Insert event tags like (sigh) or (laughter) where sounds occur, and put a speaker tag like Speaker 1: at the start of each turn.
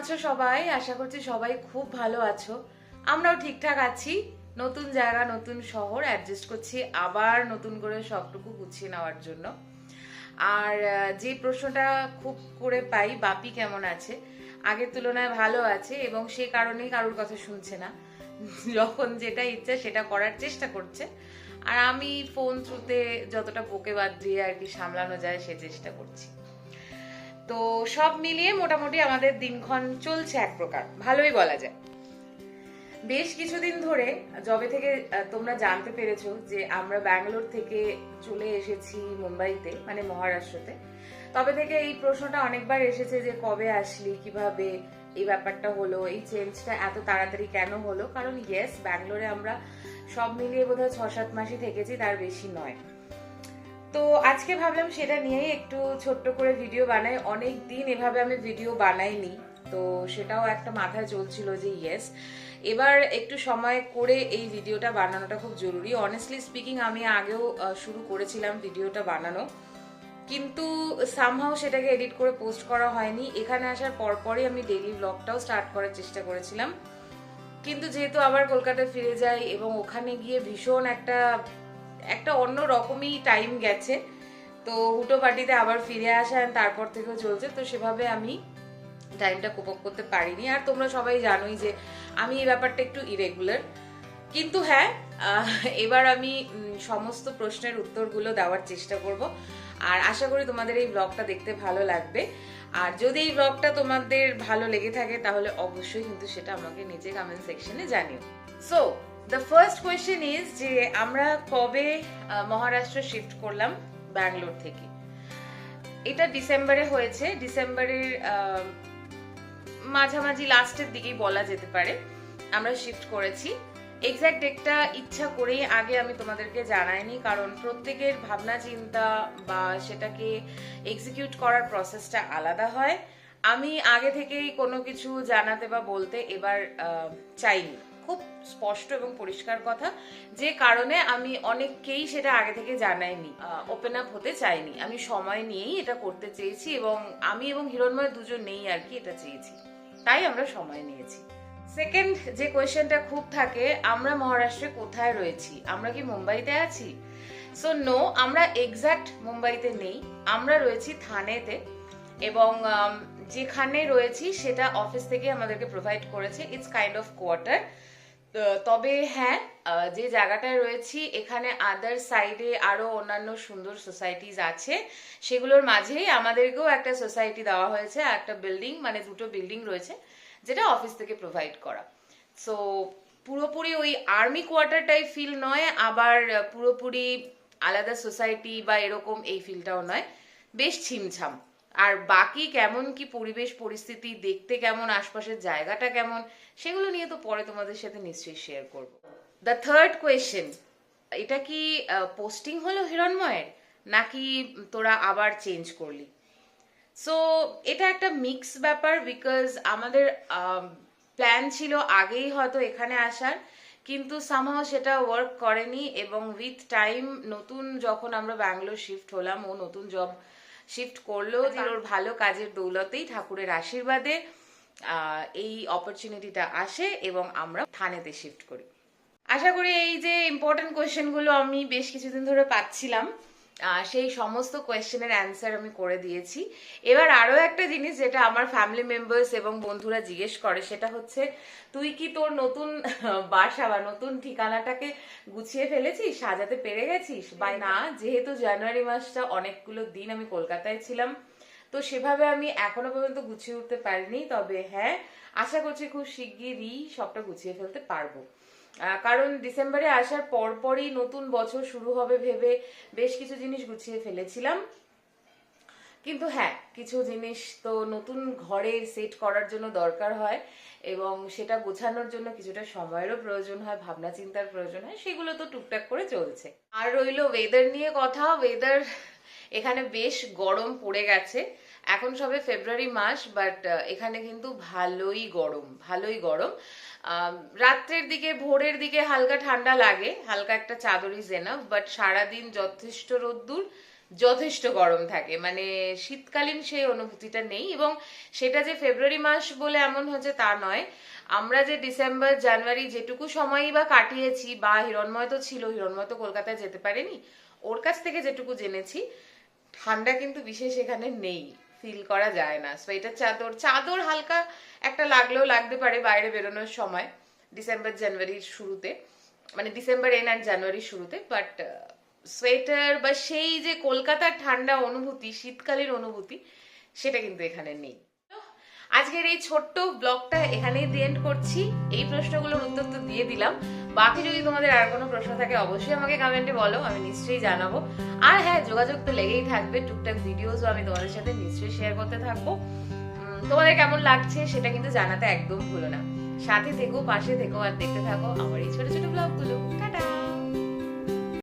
Speaker 1: আছো সবাই? আশা করছি সবাই খুব ভালো আছো। আমরাও ঠিকঠাক আছি। নতুন জায়গা, নতুন শহর অ্যাডজাস্ট করছি। আবার নতুন করে সবটুকু গুছিয়ে নেওয়ার জন্য। আর যে প্রশ্নটা খুব করে পাই, বাপি কেমন আছে? আগের তুলনায় ভালো আছে এবং সে কারণেই কারোর কথা শুনছে না। যখন যেটা ইচ্ছা সেটা করার চেষ্টা করছে। আর আমি ফোন থ্রুতে যতটা বকে বাদ দিয়ে আর কি সামলানো যায় সে চেষ্টা করছি। তো সব মিলিয়ে মোটামুটি আমাদের দিনক্ষণ চলছে এক প্রকার। ভালোই বলা যায়। বেশ কিছুদিন ধরে জবে থেকে তোমরা জানতে পেরেছ যে আমরা ব্যাঙ্গালোর থেকে চলে এসেছি মুম্বাইতে মানে মহারাষ্ট্রতে। তবে থেকে এই প্রশ্নটা অনেকবার এসেছে যে কবে আসলি, কীভাবে, এই ব্যাপারটা হলো, এই চেঞ্জটা এত তাড়াতাড়ি কেন হলো? কারণ ইয়েস ব্যাঙ্গালোরে আমরা সব মিলিয়ে বোধহয় ছ সাত মাসই থেকেছি, তার বেশি নয়। তো আজকে ভাবলাম সেটা নিয়েই একটু ছোট্ট করে ভিডিও বানাই। অনেক দিন এভাবে আমি ভিডিও বানাইনি, তো সেটাও একটা মাথায় চলছিল যে ইয়েস এবার একটু সময় করে এই ভিডিওটা বানানোটা খুব জরুরি। অনেস্টলি স্পিকিং আমি আগেও শুরু করেছিলাম ভিডিওটা বানানো। কিন্তু সামহাও সেটাকে এডিট করে পোস্ট করা হয়নি। এখানে আসার পরপরই আমি ডেইলি ব্লগটাও স্টার্ট করার চেষ্টা করেছিলাম। কিন্তু যেহেতু আবার কলকাতায় ফিরে যাই এবং ওখানে গিয়ে ভীষণ একটা একটা অন্য রকমই টাইম গেছে। তো হুটো পার্টিতে আবার ফিরে আসা তারপর থেকেও চলছে। তো সেভাবে আমি টাইমটা কোপ করতে পারিনি। আর তোমরা সবাই জানোই যে আমি এই ব্যাপারটা একটু ইরেগুলার কিন্তু হ্যাঁ এবার আমি সমস্ত প্রশ্নের উত্তরগুলো দেওয়ার চেষ্টা করব। আর আশা করি তোমাদের এই ব্লগটা দেখতে ভালো লাগবে। আর যদি এই ব্লগটা তোমাদের ভালো লেগে থাকে, তাহলে অবশ্যই কিন্তু সেটা আমাকে নিচে কমেন্ট সেকশনে জানিও। So the first question is যে আমরা কবে মহারাষ্ট্র শিফট করলাম ব্যাঙ্গালোর থেকে। এটা ডিসেম্বরে হয়েছে। ডিসেম্বরের মাঝামাঝি লাস্টের দিকেই বলা যেতে পারে। আমরা শিফট করেছি। এক্স্যাক্ট ডেটটা ইচ্ছা করেই আগে আমি তোমাদেরকে জানাইনি, কারণ প্রত্যেকের ভাবনা, চিন্তা বা সেটাকে এক্সিকিউট করার প্রসেসটা আলাদা হয়। আমি আগে থেকেই কোনো কিছু জানাতে বা বলতে এবার চাইনি। খুব স্পষ্ট এবং পরিষ্কার কথা, যে কারণে আমি অনেককেই সেটা আগে থেকে জানাইনি ওপেন আপ হতে চাইনি। আমি সময় নিয়েই এটা করতে চেয়েছি এবং আমি এবং হিরণময় দুজন নেই আর কি এটা চেয়েছি। তাই আমরা সময় নিয়েছি। সেকেন্ড যে কোয়েশ্চেনটা খুব থাকে, আমরা মহারাষ্ট্রে কোথায় রয়েছি? আমরা কি মুম্বাইতে আছি? সো নো আমরা এক্সাক্ট মুম্বাইতে নেই। আমরা রয়েছি থানেতে এবং যেখানে রয়েছি সেটা অফিস থেকে আমাদেরকে প্রোভাইড করেছে। ইটস কাইন্ড অফ কোয়ার্টার তবে হ্যাঁ যে জায়গাটায় রয়েছি, এখানে আদার সাইডে আরও অন্যান্য সুন্দর সোসাইটিস আছে। সেগুলোর মাঝেই আমাদেরকেও একটা সোসাইটি দেওয়া হয়েছে একটা বিল্ডিং মানে দুটো বিল্ডিং রয়েছে, যেটা অফিস থেকে প্রোভাইড করা। সো পুরোপুরি ওই আর্মি কোয়ার্টারটাই ফিল নয়, আবার পুরোপুরি আলাদা সোসাইটি বা এরকম এই ফিলটাও নয়। বেশ ছিমছাম। আর বাকি কেমন কি পরিবেশ, পরিস্থিতি, দেখতে কেমন, আশপাশের জায়গাটা কেমন, সেগুলো নিয়ে তো পরে তোমাদের সাথে নিশ্চয়ই শেয়ার করব। দ্য থার্ড কোয়েশ্চেন এটা কি পোস্টিং হলো হিরণময়ের, নাকি তোরা আবার চেঞ্জ করলি? সো এটা একটা মিক্স ব্যাপার বিকজ আমাদের প্ল্যান ছিল আগেই হয়তো এখানে আসার, কিন্তু সামহাও সেটা ওয়ার্ক করেনি এবং উইথ টাইম নতুন যখন আমরা ব্যাঙ্গালোর শিফট হলাম, ও নতুন জব শিফট করলেও যে ওর ভালো কাজের দৌলতেই ঠাকুরের আশীর্বাদে আহ, এই অপরচুনিটিটা আসে এবং আমরা থানেতে শিফট করি। আশা করি এই যে ইম্পর্টেন্ট কোয়েশ্চেনগুলো আমি বেশ কিছুদিন ধরে পাচ্ছিলাম। সেই সমস্ত কোয়েশ্চেনের অ্যান্সার আমি করে দিয়েছি। এবার আরও একটা জিনিস যেটা আমার ফ্যামিলি মেম্বার্স এবং বন্ধুরা জিজ্ঞেস করে সেটা হচ্ছে তুই কি তোর নতুন (laughs) বাসা বা নতুন ঠিকানাটাকে গুছিয়ে ফেলেছিস? সাজাতে পেরে গেছিস? বা না যেহেতু জানুয়ারি মাসটা অনেকগুলো দিন আমি কলকাতায় ছিলাম তো সেভাবে আমি এখনও পর্যন্ত গুছিয়ে উঠতে পারিনি। তবে হ্যাঁ আশা করছি খুব শিগগিরই সবটা গুছিয়ে ফেলতে পারব। কারণ ডিসেম্বরে আসার পরপরই নতুন বছর শুরু হবে ভেবে বেশ কিছু জিনিস গুছিয়ে ফেলেছিলাম। কিন্তু হ্যাঁ কিছু জিনিস তো নতুন ঘরে সেট করার জন্য দরকার হয় এবং সেটা গোছানোর জন্য কিছুটা সময়েরও প্রয়োজন হয়, ভাবনা চিন্তার প্রয়োজন হয়, সেগুলো তো টুকটাক করে চলছে। আর রইল ওয়েদার নিয়ে কথা ওয়েদার এখানে বেশ গরম পড়ে গেছে। এখন সবে ফেব্রুয়ারি মাস বাট এখানে কিন্তু ভালোই গরম ভালোই গরম। রাত্রের দিকে, ভোরের দিকে হালকা ঠান্ডা লাগে, হালকা একটা চাদরই জেনাফ বাট সারাদিন যথেষ্ট রোদ্দুর, যথেষ্ট গরম থাকে। মানে শীতকালীন সেই অনুভূতিটা নেই, এবং সেটা যে ফেব্রুয়ারি মাস বলে এমন হচ্ছে তা নয়। আমরা যে ডিসেম্বর, জানুয়ারি যেটুকু সময়ই বা কাটিয়েছি, বা হিরণময় তো ছিল, হিরণময় তো কলকাতায় যেতে পারেনি, ওর কাছ থেকে যেটুকু জেনেছি, ঠান্ডা কিন্তু বিশেষ এখানে নেই। ফিল করা যায় না। সোয়েটার চাদর চাদর হালকা একটা লাগলেও লাগতে পারে বাইরে বেরোনোর সময় ডিসেম্বর জানুয়ারির শুরুতে। মানে ডিসেম্বর এন আর জানুয়ারির শুরুতে বাট সোয়েটার বা সেই যে কলকাতার ঠান্ডা অনুভূতি, শীতকালের অনুভূতি, সেটা কিন্তু এখানে নেই। আজকের এই ছোট্ট ব্লগটা এখানেই দিয়ে এন্ড করছি। এই প্রশ্নগুলোর উত্তর তো দিয়ে দিলাম। বাকি যদি তোমাদের আর কোনো প্রশ্ন থাকে, অবশ্যই আমাকে কমেন্টে বলো, আমি নিশ্চয়ই জানাব। আর হ্যাঁ যোগাযোগ তো লেগেই থাকবে। টুকটাক ভিডিওসও আমি তোমাদের সাথে নিশ্চয়ই শেয়ার করতে থাকব। তোমাদের কেমন লাগছে সেটা কিন্তু জানাতে একদম ভুলো না। সাথে থেকো, পাশে থেকো আর দেখতে থাকো আমার এই ছোট ছোট ব্লগগুলো টাটা!